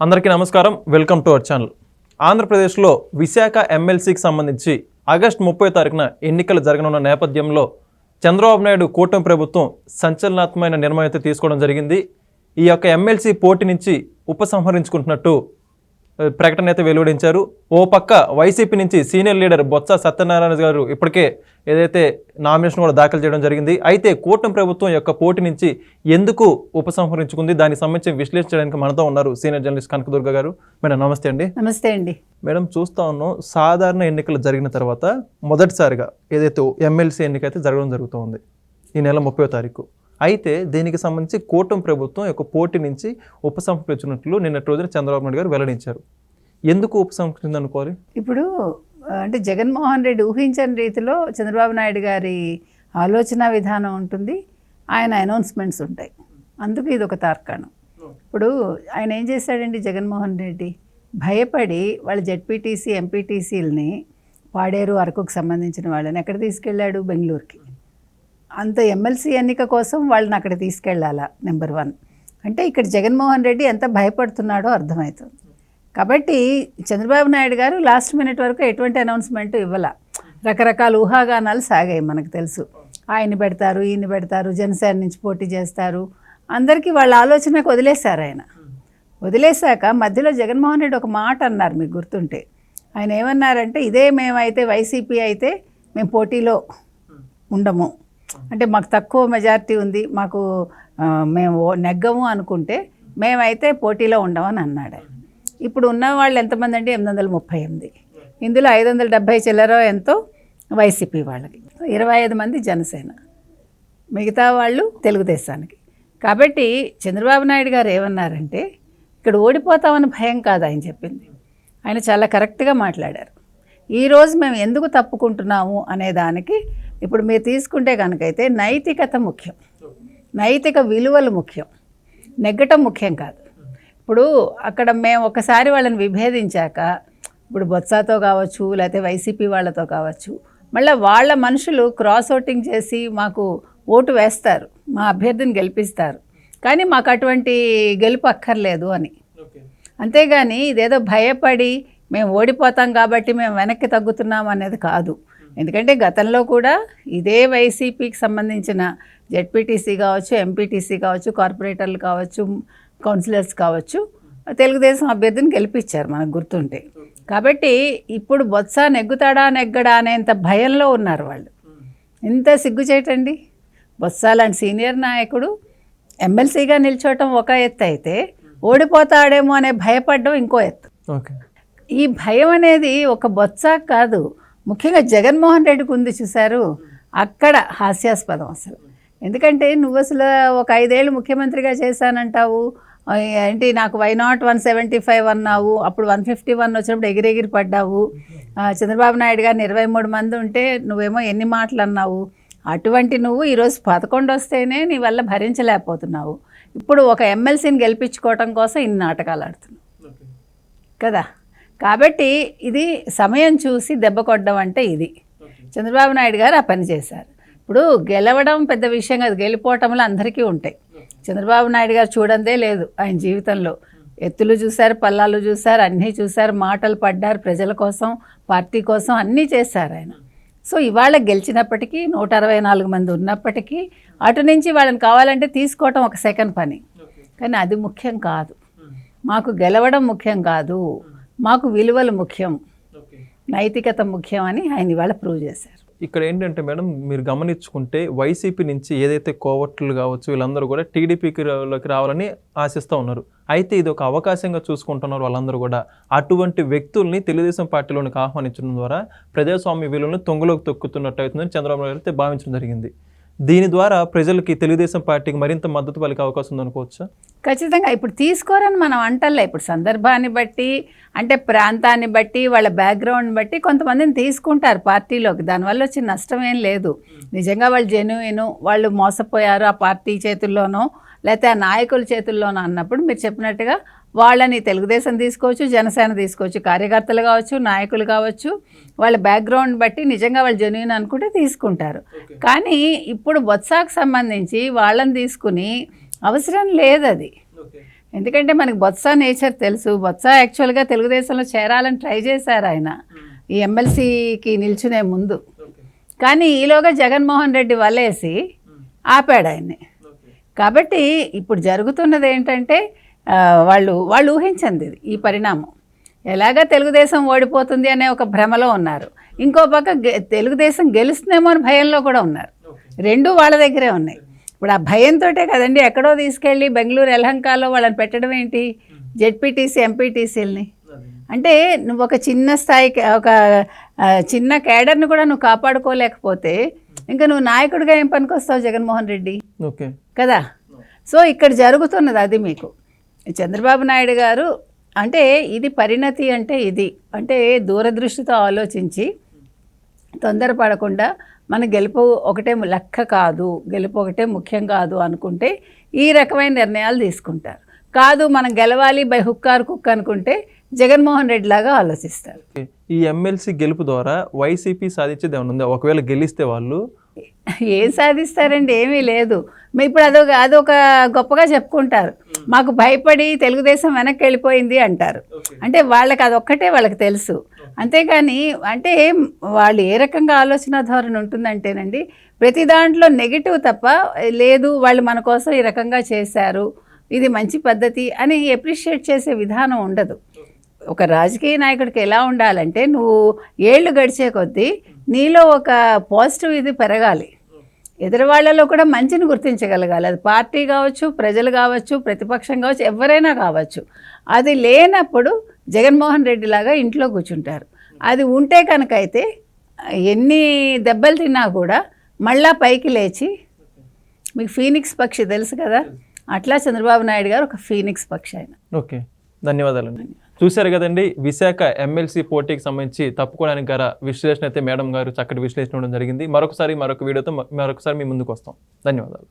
అందరికీ నమస్కారం. Welcome to our channel. ఆంధ్రప్రదేశ్లో విశాఖ ఎమ్మెల్సీకి సంబంధించి ఆగస్టు ముప్పై తారీఖున ఎన్నికలు జరగనున్న నేపథ్యంలో చంద్రబాబు నాయుడు కూటమి ప్రభుత్వం సంచలనాత్మకమైన నిర్ణయం అయితే తీసుకోవడం జరిగింది. ఈ యొక్క ఎమ్మెల్సీ పోటీ నుంచి ఉపసంహరించుకుంటున్నట్టు ప్రకటన అయితే వెలువడించారు. ఓ పక్క వైసీపీ నుంచి సీనియర్ లీడర్ బొత్స సత్యనారాయణ గారు ఇప్పటికే ఏదైతే నామినేషన్ కూడా దాఖలు చేయడం జరిగింది అయితే కూటమి ప్రభుత్వం యొక్క పోటీ నుంచి ఎందుకు ఉపసంహరించుకుంది దానికి సంబంధించి విశ్లేషించడానికి మనతో ఉన్నారు సీనియర్ జర్నలిస్ట్ కనకదుర్గ గారు. మేడం నమస్తే అండి. నమస్తే అండి. మేడం చూస్తా ఉన్నాం సాధారణ ఎన్నికలు జరిగిన తర్వాత మొదటిసారిగా ఏదైతే ఎమ్మెల్సీ ఎన్నిక అయితే జరగడం జరుగుతోంది ఈ నెల ముప్పై తారీఖు. అయితే దీనికి సంబంధించి కూటమి ప్రభుత్వం యొక్క పోటీ నుంచి ఉపసంహరించినట్లు నిన్నటి రోజున చంద్రబాబు నాయుడు గారు వెల్లడించారు. ఎందుకు ఉపసంహరించింది అనుకోవాలి ఇప్పుడు అంటే జగన్మోహన్ రెడ్డి ఊహించని రీతిలో చంద్రబాబు నాయుడు గారి ఆలోచన విధానం ఉంటుంది ఆయన అనౌన్స్మెంట్స్ ఉంటాయి. అందుకు ఇది ఒక తార్కాణం. ఇప్పుడు ఆయన ఏం చేశాడండి జగన్మోహన్ రెడ్డి? భయపడి వాళ్ళ జెడ్పీటీసీ ఎంపీటీసీలని పాడేరు అరకుకు సంబంధించిన వాళ్ళని ఎక్కడ తీసుకెళ్ళాడు? బెంగళూరుకి. అంత ఎమ్మెల్సీ ఎన్నిక కోసం వాళ్ళని అక్కడ తీసుకెళ్ళాలా నెంబర్ వన్. అంటే ఇక్కడ జగన్మోహన్ రెడ్డి ఎంత భయపడుతున్నాడో అర్థమవుతుంది. కాబట్టి చంద్రబాబు నాయుడు గారు లాస్ట్ మినిట్ వరకు ఎటువంటి అనౌన్స్మెంట్ ఇవ్వాల. రకరకాల ఊహాగానాలు సాగాయి మనకు తెలుసు. ఆయన్ని పెడతారు ఈయన్ని పెడతారు జనసేన నుంచి పోటీ చేస్తారు. అందరికీ వాళ్ళ ఆలోచనకు వదిలేశారు ఆయన. వదిలేశాక మధ్యలో జగన్మోహన్ రెడ్డి ఒక మాట అన్నారు మీకు గుర్తుంటే. ఆయన ఏమన్నారంటే ఇదే మేమైతే వైసీపీ అయితే మేము పోటీలో ఉండము. అంటే మాకు తక్కువ మెజారిటీ ఉంది మాకు మేము నెగ్గము అనుకుంటే మేమైతే పోటీలో ఉండమని అన్నాడు ఆయన. ఇప్పుడు ఉన్న వాళ్ళు ఎంతమంది అంటే ఎనిమిది వందల ముప్పై ఎనిమిది. ఇందులో ఐదు వందల డెబ్భై చిల్లర ఎంతో వైసీపీ వాళ్ళకి. ఇరవై ఐదు మంది జనసేన. మిగతా వాళ్ళు తెలుగుదేశానికి. కాబట్టి చంద్రబాబు నాయుడు గారు ఏమన్నారంటే ఇక్కడ ఓడిపోతామని భయం కాదు ఆయన చెప్పింది. ఆయన చాలా కరెక్ట్గా మాట్లాడారు. ఈరోజు మేము ఎందుకు తప్పుకుంటున్నాము అనే దానికి ఇప్పుడు మీరు తీసుకుంటే కనుకైతే నైతికత ముఖ్యం. నైతిక విలువలు ముఖ్యం. నెగ్గటం ముఖ్యం కాదు. ఇప్పుడు అక్కడ మేము ఒకసారి వాళ్ళని విభేదించాక ఇప్పుడు బొత్సాతో కావచ్చు లేకపోతే వైసీపీ వాళ్ళతో కావచ్చు మళ్ళీ వాళ్ళ మనుషులు క్రాస్ ఓటింగ్ చేసి మాకు ఓటు వేస్తారు మా అభ్యర్థిని గెలిపిస్తారు. కానీ మాకు అటువంటి గెలుపు అక్కర్లేదు అని. అంతేగాని ఇదేదో భయపడి మేము ఓడిపోతాం కాబట్టి మేము వెనక్కి తగ్గుతున్నాం అనేది కాదు. ఎందుకంటే గతంలో కూడా ఇదే వైసీపీకి సంబంధించిన జెడ్పీటీసీ కావచ్చు ఎంపీటీసీ కావచ్చు కార్పొరేటర్లు కావచ్చు కౌన్సిలర్స్ కావచ్చు తెలుగుదేశం అభ్యర్థిని గెలిపించారు మనకు గుర్తుంటే. కాబట్టి ఇప్పుడు బొత్స నెగ్గుతాడా నెగ్గడా అనేంత భయంలో ఉన్నారు వాళ్ళు. ఇంత సిగ్గుచేటండి బొత్స లాంటి సీనియర్ నాయకుడు ఎమ్మెల్సీగా నిల్చోవటం ఒక ఎత్తు అయితే ఓడిపోతాడేమో అనే భయపడడం ఇంకో ఎత్తు. ఈ భయం అనేది ఒక బొత్స కాదు. ముఖ్యంగా జగన్మోహన్ రెడ్డికి ఉంది చూశారు. అక్కడ హాస్యాస్పదం అసలు. ఎందుకంటే నువ్వు అసలు ఒక ఐదేళ్ళు ముఖ్యమంత్రిగా చేశానంటావు. ఏంటి నాకు why not one seventy five అన్నావు. అప్పుడు వన్ ఫిఫ్టీ వన్ వచ్చినప్పుడు ఎగిరెగిరి పడ్డావు. చంద్రబాబు నాయుడు గారిని ఇరవై మూడు మంది ఉంటే నువ్వేమో ఎన్ని మాటలు అన్నావు. అటువంటి నువ్వు ఈరోజు పదకొండు వస్తేనే నీ వల్ల భరించలేకపోతున్నావు. ఇప్పుడు ఒక ఎమ్మెల్సీని గెలిపించుకోవటం కోసం ఇన్ని నాటకాలు ఆడుతున్నావు. కదా? కాబట్టి ఇది సమయం చూసి దెబ్బ కొట్టడం అంటే ఇది. చంద్రబాబు నాయుడు గారు ఆ పని చేశారు. ఇప్పుడు గెలవడం పెద్ద విషయం కాదు గెలిపోవటంలో అందరికీ ఉంటాయి. చంద్రబాబు నాయుడు గారు చూడందే లేదు ఆయన జీవితంలో. ఎత్తులు చూశారు పల్లాలు చూశారు అన్నీ చూశారు మాటలు పడ్డారు ప్రజల కోసం పార్టీ కోసం అన్నీ చేశారు ఆయన. సో ఇవాళ గెలిచినప్పటికీ నూట అరవై నాలుగు మంది ఉన్నప్పటికీ అటు నుంచి వాళ్ళని కావాలంటే తీసుకోవటం ఒక సెకండ్ పని. కానీ అది ముఖ్యం కాదు. మాకు గెలవడం ముఖ్యం కాదు. మాకు విలువలు ముఖ్యం. నైతికత ముఖ్యం అని ఆయన ఇవాళ ప్రూవ్ చేశారు. ఇక్కడ ఏంటంటే మేడం మీరు గమనించుకుంటే వైసీపీ నుంచి ఏదైతే కోవట్లు కావచ్చు వీళ్ళందరూ కూడా టీడీపీకి రావాలని ఆశిస్తూ ఉన్నారు. అయితే ఇది ఒక అవకాశంగా చూసుకుంటున్నారు వాళ్ళందరూ కూడా. అటువంటి వ్యక్తుల్ని తెలుగుదేశం పార్టీలోనికి ఆహ్వానించడం ద్వారా ప్రజాస్వామ్య విలువలను తొంగలోకి తొక్కుతున్నట్టు అవుతుందని చంద్రబాబు నాయుడు అయితే భావించడం జరిగింది. దీని ద్వారా ప్రజలకి తెలుగుదేశం పార్టీకి మరింత మద్దతు పలికే అవకాశం ఉంది అనుకోవచ్చా? ఖచ్చితంగా. ఇప్పుడు తీసుకోరని మనం అంటలే. ఇప్పుడు సందర్భాన్ని బట్టి అంటే ప్రాంతాన్ని బట్టి వాళ్ళ బ్యాక్గ్రౌండ్ బట్టి కొంతమందిని తీసుకుంటారు పార్టీలోకి. దానివల్ల వచ్చిన నష్టం ఏం లేదు. నిజంగా వాళ్ళు జెన్యున్ వాళ్ళు మోసపోయారు ఆ పార్టీ చేతుల్లోనో లేకపోతే ఆ నాయకుల చేతుల్లోనో అన్నప్పుడు మీరు చెప్పినట్టుగా వాళ్ళని తెలుగుదేశం తీసుకోవచ్చు జనసేన తీసుకోవచ్చు కార్యకర్తలు కావచ్చు నాయకులు కావచ్చు వాళ్ళ బ్యాక్గ్రౌండ్ బట్టి నిజంగా వాళ్ళు జెన్యున్ అనుకుంటే తీసుకుంటారు. కానీ ఇప్పుడు బొత్సాకు సంబంధించి వాళ్ళని తీసుకుని అవసరం లేదు అది ఎందుకంటే మనకి బొత్స నేచర్ తెలుసు. బొత్స యాక్చువల్గా తెలుగుదేశంలో చేరాలని ట్రై చేశారు ఆయన. ఈ ఎమ్మెల్సీకి నిల్చునే ముందు. కానీ ఈలోగా జగన్మోహన్ రెడ్డి వలేసి ఆపాడు ఆయన్ని. కాబట్టి ఇప్పుడు జరుగుతున్నది ఏంటంటే వాళ్ళు వాళ్ళు ఊహించింది ఈ పరిణామం. ఎలాగా తెలుగుదేశం ఓడిపోతుంది అనే ఒక భ్రమలో ఉన్నారు. ఇంకో పక్క గె- తెలుగుదేశం గెలుస్తుందేమో అని భయంలో కూడా ఉన్నారు. రెండు వాళ్ళ దగ్గరే ఉన్నాయి. ఇప్పుడు ఆ భయంతో కదండి ఎక్కడో తీసుకెళ్ళి బెంగళూరు ఎలహంకాలో వాళ్ళని పెట్టడం ఏంటి? జెడ్పీటీసీ ఎంపీటీసీలని. అంటే నువ్వు ఒక చిన్న స్థాయికి ఒక చిన్న కేడర్ని కూడా నువ్వు కాపాడుకోలేకపోతే ఇంకా నువ్వు నాయకుడిగా ఏం పనికొస్తావు జగన్మోహన్ రెడ్డి? ఓకే. కదా? సో ఇక్కడ జరుగుతున్నది అది మీకు. చంద్రబాబు నాయుడు గారు అంటే ఇది పరిణతి అంటే ఇది. అంటే దూరదృష్టితో ఆలోచించి తొందరపడకుండా మన గెలుపు ఒకటే లెక్క కాదు గెలుపు ఒకటే ముఖ్యం కాదు అనుకుంటే ఈ రకమైన నిర్ణయాలు తీసుకుంటారు. కాదు మనం గెలవాలి బై హుక్కారు కుక్ అనుకుంటే జగన్మోహన్ రెడ్డి లాగా ఆలోచిస్తారు. ఈ ఎమ్మెల్సీ గెలుపు ద్వారా వైసీపీ సాధించేది ఏమైనా ఉందా? ఒకవేళ గెలిస్తే వాళ్ళు? ఏం సాధిస్తారండి? ఏమీ లేదు. మీ ఇప్పుడు అదొక అదొక గొప్పగా చెప్పుకుంటారు. మాకు భయపడి తెలుగుదేశం వెనక్కి వెళ్ళిపోయింది అంటారు. అంటే వాళ్ళకి అదొక్కటే వాళ్ళకి తెలుసు. అంతేగాని అంటే వాళ్ళు ఏ రకంగా ఆలోచన ధోరణి ఉంటుందంటేనండి ప్రతి దాంట్లో నెగిటివ్ తప్ప లేదు వాళ్ళు మన కోసం ఈ రకంగా చేశారు ఇది మంచి పద్ధతి అని ఎప్రిషియేట్ చేసే విధానం ఉండదు. ఒక రాజకీయ నాయకుడికి ఎలా ఉండాలంటే నువ్వు ఏళ్ళు గడిచే కొద్దీ నీలో ఒక పాజిటివ్ ఇది పెరగాలి. ఎదురు వాళ్ళలో కూడా మంచిని గుర్తించగలగాలి. అది పార్టీ కావచ్చు ప్రజలు కావచ్చు ప్రతిపక్షం కావచ్చు ఎవరైనా కావచ్చు. అది లేనప్పుడు జగన్మోహన్ రెడ్డి లాగా ఇంట్లో కూర్చుంటారు. అది ఉంటే కనుక అయితే ఎన్ని దెబ్బలు తిన్నా కూడా మళ్ళా పైకి లేచి మీకు ఫీనిక్స్ పక్షి తెలుసు కదా? అట్లా చంద్రబాబు నాయుడు గారు ఒక ఫీనిక్స్ పక్షి ఆయన. ఓకే. ధన్యవాదాలండి చూశారు కదండి విశాఖ ఎమ్మెల్సీ పోటీకి సంబంధించి తప్పుకోవడానికి గల విశ్లేషణ అయితే మేడం గారు చక్కటి విశ్లేషణ ఇవ్వడం జరిగింది. మరొకసారి మరొక వీడియోతో మరొకసారి మీ ముందుకు వస్తాం. ధన్యవాదాలు.